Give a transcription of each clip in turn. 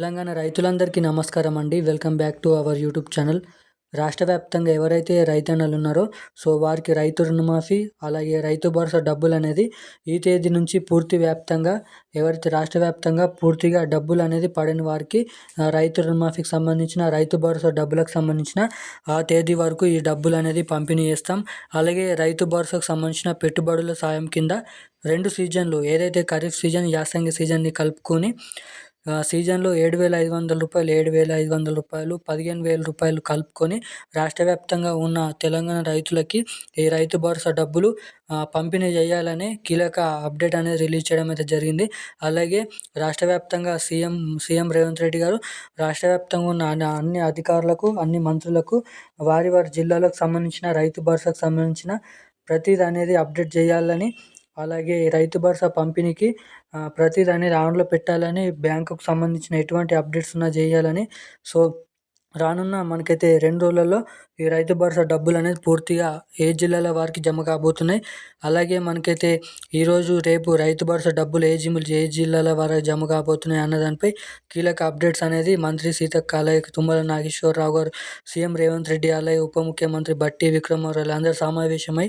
తెలంగాణ రైతులందరికీ నమస్కారం అండి. Welcome back to our YouTube channel. రాష్ట్ర వ్యాప్తంగా ఎవరైతే రైతన్నలు ఉన్నారో సో వారికి రైతు రుణమాఫీ అలాగే రైతు భరోసా డబ్బులు అనేది ఈ తేదీ నుంచి పూర్తి వ్యాప్తంగా ఎవరైతే రాష్ట్ర వ్యాప్తంగా పూర్తిగా డబ్బులు అనేది పడిన వారికి రైతు రుణమాఫీకి సంబంధించిన రైతు భరోసా డబ్బులకు సంబంధించిన ఆ తేదీ వరకు ఈ డబ్బులు అనేది పంపిణీ చేస్తాం. అలాగే రైతు భరోసాకు సంబంధించిన పెట్టుబడుల సాయం కింద రెండు సీజన్లు ఏదైతే ఖరీఫ్ సీజన్ యాసంగి సీజన్ని కలుపుకొని సీజన్లో ఏడు వేల ఐదు వందల రూపాయలు ఏడు వేల ఐదు వందల రూపాయలు పదిహేను వేల రూపాయలు కలుపుకొని రాష్ట్ర వ్యాప్తంగా ఉన్న తెలంగాణ రైతులకి ఈ రైతు భరోసా డబ్బులు పంపిణీ చేయాలని కీలక అప్డేట్ అనేది రిలీజ్ చేయడం అయితే జరిగింది. అలాగే రాష్ట్ర వ్యాప్తంగా సీఎం సీఎం రేవంత్ రెడ్డి గారు రాష్ట్ర వ్యాప్తంగా ఉన్న అన్ని అధికారులకు అన్ని మంత్రులకు వారి వారి జిల్లాలకు సంబంధించిన రైతు భరోసాకు సంబంధించిన ప్రతిదీ అనేది అప్డేట్ చేయాలని అలాగే రైతు భరోసా పంపిణీకి ప్రతి అనేది రావణలో పెట్టాలని బ్యాంకుకు సంబంధించిన ఎటువంటి అప్డేట్స్ ఉన్నా చేయాలని సో రానున్న మనకైతే రెండు రోజులలో ఈ రైతు భరోసా డబ్బులు అనేది పూర్తిగా ఏ జిల్లాల వారికి జమ కాబోతున్నాయి. అలాగే మనకైతే ఈరోజు రేపు రైతు భరోసా డబ్బులు ఏ జిల్లా ఏ జిల్లాల వారికి జమ కాబోతున్నాయి అన్న దానిపై కీలక అప్డేట్స్ అనేది మంత్రి సీతక్క అలాగే తుమ్మల నాగేశ్వరరావు గారు సీఎం రేవంత్ రెడ్డి అలాగే ఉప ముఖ్యమంత్రి బట్టి విక్రమార్క అందరూ సమావేశమై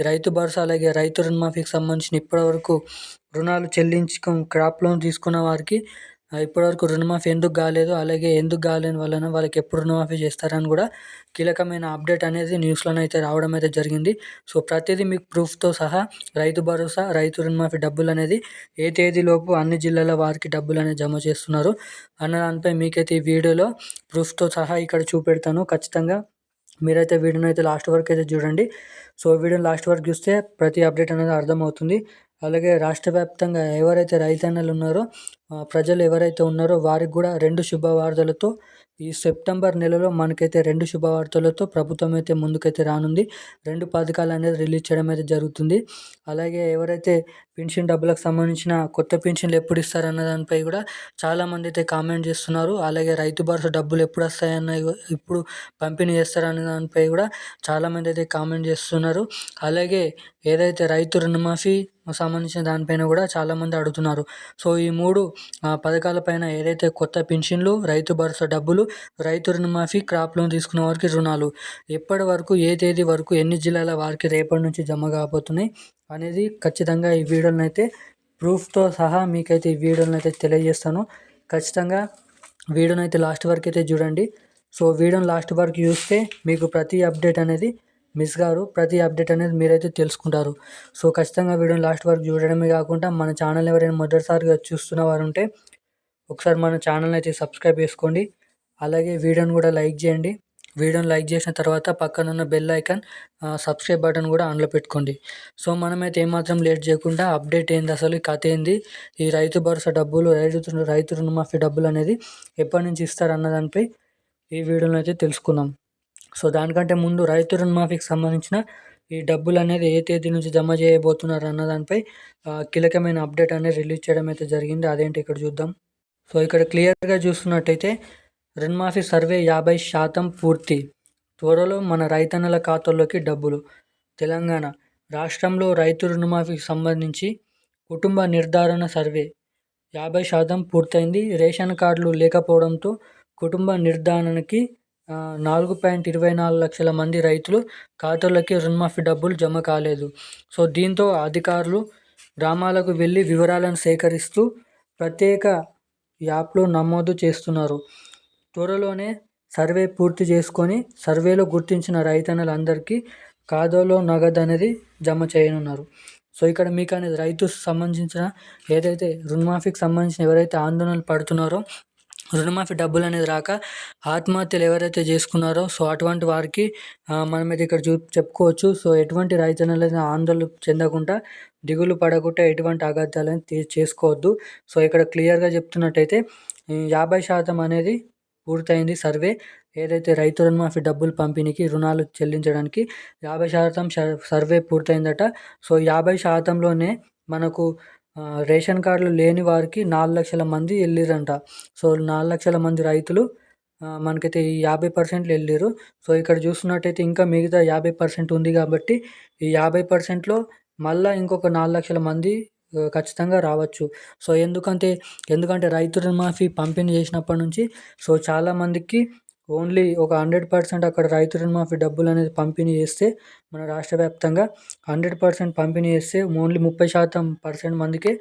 రైతు భరోసా అలాగే రైతు రుణమాఫీకి సంబంధించిన ఇప్పటివరకు రుణాలు చెల్లించుకొని క్రాప్ లోన్ తీసుకున్న వారికి ఇప్పటివరకు రుణమాఫీ ఎందుకు కాలేదు అలాగే ఎందుకు కాలేని వలన వాళ్ళకి ఎప్పుడు రుణమాఫీ చేస్తారని కూడా కీలకమైన అప్డేట్ అనేది న్యూస్లోనే అయితే రావడం అయితే జరిగింది. సో ప్రతిదీ మీకు ప్రూఫ్తో సహా రైతు భరోసా రైతు రుణమాఫీ డబ్బులు అనేది ఏ తేదీలోపు అన్ని జిల్లాల వారికి డబ్బులు అనేది జమ చేస్తున్నారు అన్న దానిపై మీకైతే ఈ వీడియోలో ప్రూఫ్తో సహా ఇక్కడ చూపెడతాను. ఖచ్చితంగా మీరైతే వీడియోని అయితే లాస్ట్ వరకు అయితే చూడండి. సో వీడియోని లాస్ట్ వరకు చూస్తే ప్రతి అప్డేట్ అనేది అర్థమవుతుంది. అలాగే రాష్ట్ర వ్యాప్తంగా ఎవరైతే రైతన్నలు ఉన్నారో ప్రజలు ఎవరైతే ఉన్నారో వారికి కూడా రెండు శుభవార్తలతో ఈ సెప్టెంబర్ నెలలో మనకైతే రెండు శుభవార్తలతో ప్రభుత్వం అయితే ముందుకైతే రానుంది. రెండు పథకాలు అనేది రిలీజ్ చేయడం అయితే జరుగుతుంది. అలాగే ఎవరైతే పెన్షన్ డబ్బులకు సంబంధించిన కొత్త పెన్షన్లు ఎప్పుడు ఇస్తారన్న దానిపై కూడా చాలామంది అయితే కామెంట్ చేస్తున్నారు. అలాగే రైతు భరోసా డబ్బులు ఎప్పుడు వస్తాయన్న ఇప్పుడు పంపిణీ చేస్తారనే దానిపై కూడా చాలామంది అయితే కామెంట్ చేస్తున్నారు. అలాగే ఏదైతే రైతు రుణమాఫీ సంబంధించిన దానిపైన కూడా చాలామంది అడుగుతున్నారు. సో ఈ మూడు పథకాలపైన ఏదైతే కొత్త పెన్షన్లు రైతు భరోసా డబ్బులు రైతు రుణమాఫీ క్రాప్ లోన్ తీసుకున్న వారికి రుణాలు ఎప్పటి వరకు ఏ తేదీ వరకు ఎన్ని జిల్లాల వారికి రేపటి నుంచి జమ కాబోతున్నాయి అనేది ఖచ్చితంగా ఈ వీడియోని అయితే ప్రూఫ్తో సహా మీకైతే ఈ వీడియోని అయితే తెలియజేస్తాను. ఖచ్చితంగా వీడియోని అయితే లాస్ట్ వరకు అయితే చూడండి. సో వీడియోని లాస్ట్ వరకు చూస్తే మీకు ప్రతి అప్డేట్ అనేది మిస్ గారు ప్రతి అప్డేట్ అనేది మీరైతే తెలుసుకుంటారు. సో ఖచ్చితంగా వీడియోని లాస్ట్ వరకు చూడడమే కాకుండా మన ఛానల్ ఎవరైనా మొదటిసారిగా చూస్తున్న వారు ఉంటే ఒకసారి మన ఛానల్ అయితే సబ్స్క్రైబ్ చేసుకోండి. అలాగే వీడియోని కూడా లైక్ చేయండి. వీడియోని లైక్ చేసిన తర్వాత పక్కన ఉన్న బెల్ ఐకాన్ సబ్స్క్రైబ్ బటన్ కూడా ఆన్లో పెట్టుకోండి. సో మనమైతే ఏమాత్రం లేట్ చేయకుండా అప్డేట్ ఏంది అసలు ఈ కథ ఏంది ఈ రైతు భరోసా డబ్బులు రైతు రైతు రుణమాఫీ డబ్బులు అనేది ఎప్పటి నుంచి ఇస్తారు అన్న దానిపై ఈ వీడియోలో అయితే తెలుసుకుందాం. సో దానికంటే ముందు రైతు రుణమాఫీకి సంబంధించిన ఈ డబ్బులు అనేది ఏ తేదీ నుంచి జమ చేయబోతున్నారు అన్న దానిపై కీలకమైన అప్డేట్ అనేది రిలీజ్ చేయడం అయితే జరిగింది. అదేంటి ఇక్కడ చూద్దాం. సో ఇక్కడ క్లియర్గా చూస్తున్నట్టయితే రుణమాఫీ సర్వే యాభై శాతం పూర్తి. త్వరలో మన రైతన్నల ఖాతాల్లోకి డబ్బులు. తెలంగాణ రాష్ట్రంలో రైతు రుణమాఫీకి సంబంధించి కుటుంబ నిర్ధారణ సర్వే. యాభై శాతం పూర్తయింది. రేషన్ కార్డులు లేకపోవడంతో కుటుంబ నిర్ధారణకి నాలుగు పాయింట్ ఇరవై నాలుగు లక్షల మంది రైతులు ఖాతాలకి రుణమాఫీ డబ్బులు జమ కాలేదు. సో దీంతో అధికారులు గ్రామాలకు వెళ్ళి వివరాలను సేకరిస్తూ ప్రత్యేక యాప్లో నమోదు చేస్తున్నారు. త్వరలోనే సర్వే పూర్తి చేసుకొని సర్వేలో గుర్తించిన రైతన్నలందరికీ ఖాతాలో నగదు అనేది జమ చేయనున్నారు. సో ఇక్కడ మీకు అనేది రైతు సంబంధించిన ఏదైతే రుణమాఫీకి సంబంధించిన ఎవరైతే ఆందోళనలు పడుతున్నారో రుణమాఫీ డబ్బులు అనేది రాక ఆత్మహత్యలు ఎవరైతే చేసుకున్నారో సో అటువంటి వారికి మనమైతే ఇక్కడ చూ చెప్పుకోవచ్చు. సో ఎటువంటి రైతన్నలైన ఆందోళన చెందకుండా దిగులు పడకుండా ఎటువంటి అగాధాలను చేసుకోవద్దు. సో ఇక్కడ క్లియర్గా చెప్తున్నట్టయితే యాభై శాతం అనేది పూర్తయింది సర్వే. ఏదైతే రైతు రుణమాఫీ డబ్బులు పంపిణీకి రుణాలు చెల్లించడానికి యాభై శాతం సర్వే పూర్తయిందట. సో యాభై శాతంలోనే మనకు రేషన్ కార్డులు లేని వారికి నాలుగు లక్షల మంది వెళ్ళిరంట సో నాలుగు లక్షల మంది రైతులు మనకైతే ఈ యాభై పర్సెంట్లు వెళ్ళారు సో ఇక్కడ చూస్తున్నట్టయితే ఇంకా మిగతా యాభై పర్సెంట్ ఉంది కాబట్టి ఈ యాభై పర్సెంట్లో మళ్ళీ ఇంకొక నాలుగు లక్షల మంది ఖచ్చితంగా రావచ్చు. సో ఎందుకంటే ఎందుకంటే రైతు రుణమాఫీ పంపిణీ చేసినప్పటి నుంచి సో చాలామందికి ఓన్లీ ఒక హండ్రెడ్ పర్సెంట్ అక్కడ రైతు రుణమాఫీ డబ్బులు అనేది పంపిణీ చేస్తే మన రాష్ట్ర వ్యాప్తంగా హండ్రెడ్ పర్సెంట్ పంపిణీ చేస్తే ఓన్లీ ముప్పై శాతం పర్సెంట్ మందికే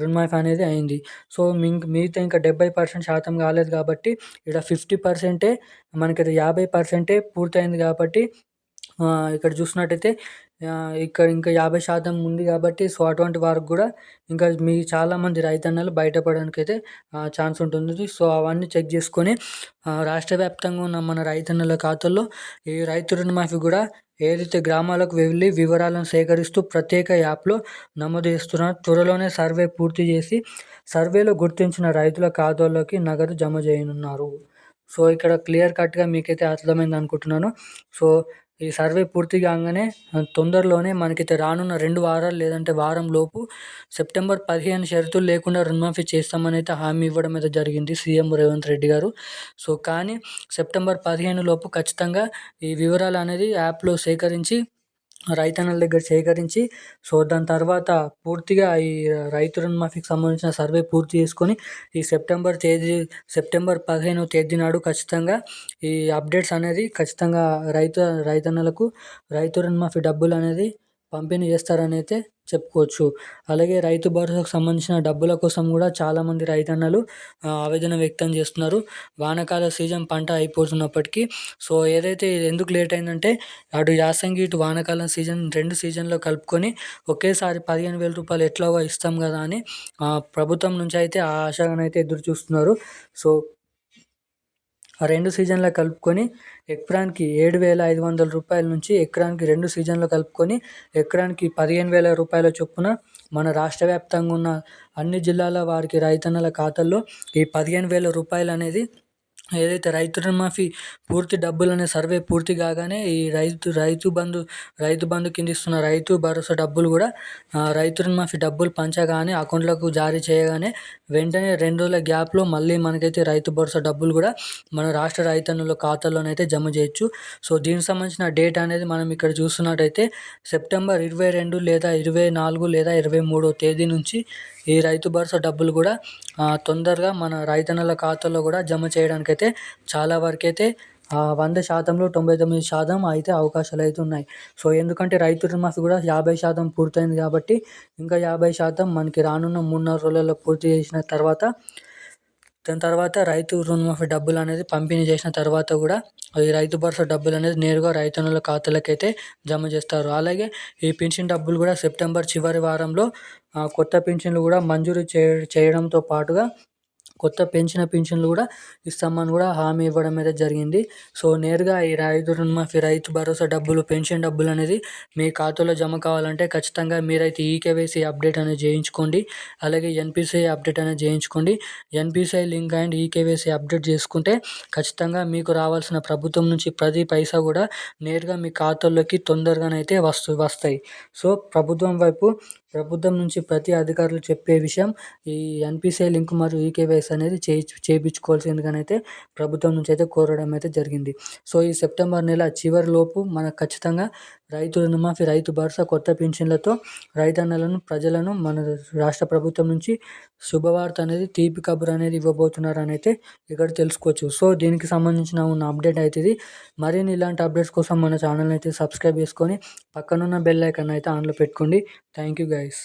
రుణమాఫీ అనేది అయింది. సో మిగతా ఇంకా డెబ్బై పర్సెంట్ శాతం కాలేదు కాబట్టి ఇక్కడ ఫిఫ్టీ పర్సెంటే మనకి యాభై పర్సెంటే పూర్తయింది కాబట్టి ఇక్కడ చూసినట్టయితే ఇక్కడ ఇంకా యాభై శాతం ఉంది కాబట్టి సో అటువంటి వారికి కూడా ఇంకా మీ చాలామంది రైతన్నలు బయటపడడానికి అయితే ఛాన్స్ ఉంటుంది. సో అవన్నీ చెక్ చేసుకొని రాష్ట్ర వ్యాప్తంగా ఉన్న మన రైతన్నల ఖాతాల్లో ఈ రైతు రుణమాఫీ కూడా ఏదైతే గ్రామాలకు వెళ్ళి వివరాలను సేకరిస్తూ ప్రత్యేక యాప్లో నమోదు చేస్తున్నారు. త్వరలోనే సర్వే పూర్తి చేసి సర్వేలో గుర్తించిన రైతుల ఖాతాల్లోకి నగదు జమ చేయనున్నారు. సో ఇక్కడ క్లియర్ కట్గా మీకైతే అర్థమైంది అనుకుంటున్నాను. సో ఈ సర్వే పూర్తి కాగానే తొందరలోనే మనకైతే రానున్న రెండు వారాలు లేదంటే వారం లోపు సెప్టెంబర్ పదిహేను షరతులు లేకుండా రుణమాఫీ చేస్తామని అయితే హామీ ఇవ్వడం అయితే జరిగింది సీఎం రేవంత్ రెడ్డి గారు. సో కానీ సెప్టెంబర్ పదిహేను లోపు ఖచ్చితంగా ఈ వివరాలు అనేది యాప్లో సేకరించి రైతన్నల దగ్గర సేకరించి సో దాని తర్వాత పూర్తిగా ఈ రైతు రుణమాఫీకి సంబంధించిన సర్వే పూర్తి చేసుకొని ఈ సెప్టెంబర్ తేదీ సెప్టెంబర్ పదిహేను తేదీ నాడు ఖచ్చితంగా ఈ అప్డేట్స్ అనేది ఖచ్చితంగా రైతు రైతన్నలకు రైతు రుణమాఫీ డబ్బులు అనేది పంపిణీ చేస్తారని అయితే చెప్పుకోవచ్చు. అలాగే రైతు భరోసాకు సంబంధించిన డబ్బుల కోసం కూడా చాలామంది రైతన్నలు ఆవేదన వ్యక్తం చేస్తున్నారు. వానకాల సీజన్ పంట అయిపోతున్నప్పటికీ సో ఏదైతే ఎందుకు లేట్ అయిందంటే అటు యాసంగి ఇటు వానకాలం సీజన్ రెండు సీజన్లో కలుపుకొని ఒకేసారి పదిహేను వేల రూపాయలు ఎట్లాగో ఇస్తాం కదా అని ప్రభుత్వం నుంచి అయితే ఆ ఆశగానైతే ఎదురు చూస్తున్నారు సో ఆ రెండు సీజన్లో కలుపుకొని ఎకరానికి ఏడు వేల ఐదు వందల రూపాయల నుంచి ఎకరానికి రెండు సీజన్లు కలుపుకొని ఎకరానికి పదిహేను వేల రూపాయల చొప్పున మన రాష్ట్ర వ్యాప్తంగా ఉన్న అన్ని జిల్లాల వారికి రైతన్నల ఖాతాల్లో ఈ పదిహేను వేల రూపాయలు అనేది ఏదైతే రైతు రుణమాఫీ పూర్తి డబ్బులు అనే సర్వే పూర్తి కాగానే ఈ రైతు రైతు బంధు రైతు బంధు కింద ఇస్తున్న రైతు భరోసా డబ్బులు కూడా రైతు రుణమాఫీ డబ్బులు పంచగానే అకౌంట్లకు జారీ చేయగానే వెంటనే రెండు రోజుల గ్యాప్లో మళ్ళీ మనకైతే రైతు భరోసా డబ్బులు కూడా మన రాష్ట్ర రైతన్నుల ఖాతాల్లోనైతే జమ చేయొచ్చు. సో దీనికి సంబంధించిన డేట్ అనేది మనం ఇక్కడ చూస్తున్నట్టయితే సెప్టెంబర్ ఇరవై రెండు లేదా ఇరవై నాలుగు లేదా ఇరవై మూడో తేదీ నుంచి ఈ రైతు భరోసా డబ్బులు కూడా తొందరగా మన రైతన్నల ఖాతాలో కూడా జమ చేయడానికి అయితే చాలా వరకు అయితే వంద శాతంలో తొంభై తొమ్మిది శాతం అయితే అవకాశాలు అయితే ఉన్నాయి. సో ఎందుకంటే రైతు రుణమాఫీ కూడా యాభై శాతం పూర్తయింది కాబట్టి ఇంకా యాభై శాతం మనకి రానున్న మూడున్నర రోజులలో పూర్తి చేసిన తర్వాత దాని తర్వాత రైతు రుణమాఫీ డబ్బులు అనేది పంపిణీ చేసిన తర్వాత కూడా ఈ రైతు భరోసా డబ్బులు అనేది నేరుగా రైతన్నుల ఖాతాలకు అయితే జమ చేస్తారు. అలాగే ఈ పెన్షన్ డబ్బులు కూడా సెప్టెంబర్ చివరి వారంలో కొత్త పెన్షన్లు కూడా మంజూరు చేయడంతో పాటుగా కొత్త పెంచిన పింఛన్లు కూడా ఇస్తామని కూడా హామీ ఇవ్వడం అయితే జరిగింది. సో నేరుగా ఈ రైతు రుణమాఫీ రైతు భరోసా డబ్బులు పెన్షన్ డబ్బులు అనేది మీ ఖాతాలో జమ కావాలంటే ఖచ్చితంగా మీరైతే ఈకేవైసీ అప్డేట్ అనేది చేయించుకోండి. అలాగే ఎన్పిసిఐ అప్డేట్ అనేది చేయించుకోండి. NPCI link and eKYC update చేసుకుంటే ఖచ్చితంగా మీకు రావాల్సిన ప్రభుత్వం నుంచి ప్రతి పైసా కూడా నేరుగా మీ ఖాతాల్లోకి తొందరగానైతే వస్తు వస్తాయి. సో ప్రభుత్వం వైపు ప్రభుత్వం నుంచి ప్రతి అధికారులు చెప్పే విషయం ఈ ఎన్పిసిఐ లింక్ మరియు ఈకేవైఎస్ అనేది చేయి చేయించుకోవాల్సిందిగానైతే ప్రభుత్వం నుంచి అయితే కోరడం అయితే జరిగింది. సో ఈ సెప్టెంబర్ నెల చివరిలోపు మనకు ఖచ్చితంగా రైతు రుణమాఫీ రైతు భరోసా కొత్త పింఛన్లతో రైతన్నలను ప్రజలను మన రాష్ట్ర ప్రభుత్వం నుంచి శుభవార్త అనేది తీపి కబురు అనేది ఇవ్వబోతున్నారు అని అయితే ఇక్కడ తెలుసుకోవచ్చు. సో దీనికి సంబంధించిన ఉన్న అప్డేట్ అయితే ఇది మరిన్ని ఇలాంటి అప్డేట్స్ కోసం మన ఛానల్ అయితే సబ్స్క్రైబ్ చేసుకొని పక్కనున్న బెల్ ఐకాన్ అయితే ఆన్లో పెట్టుకోండి. Thank you guys.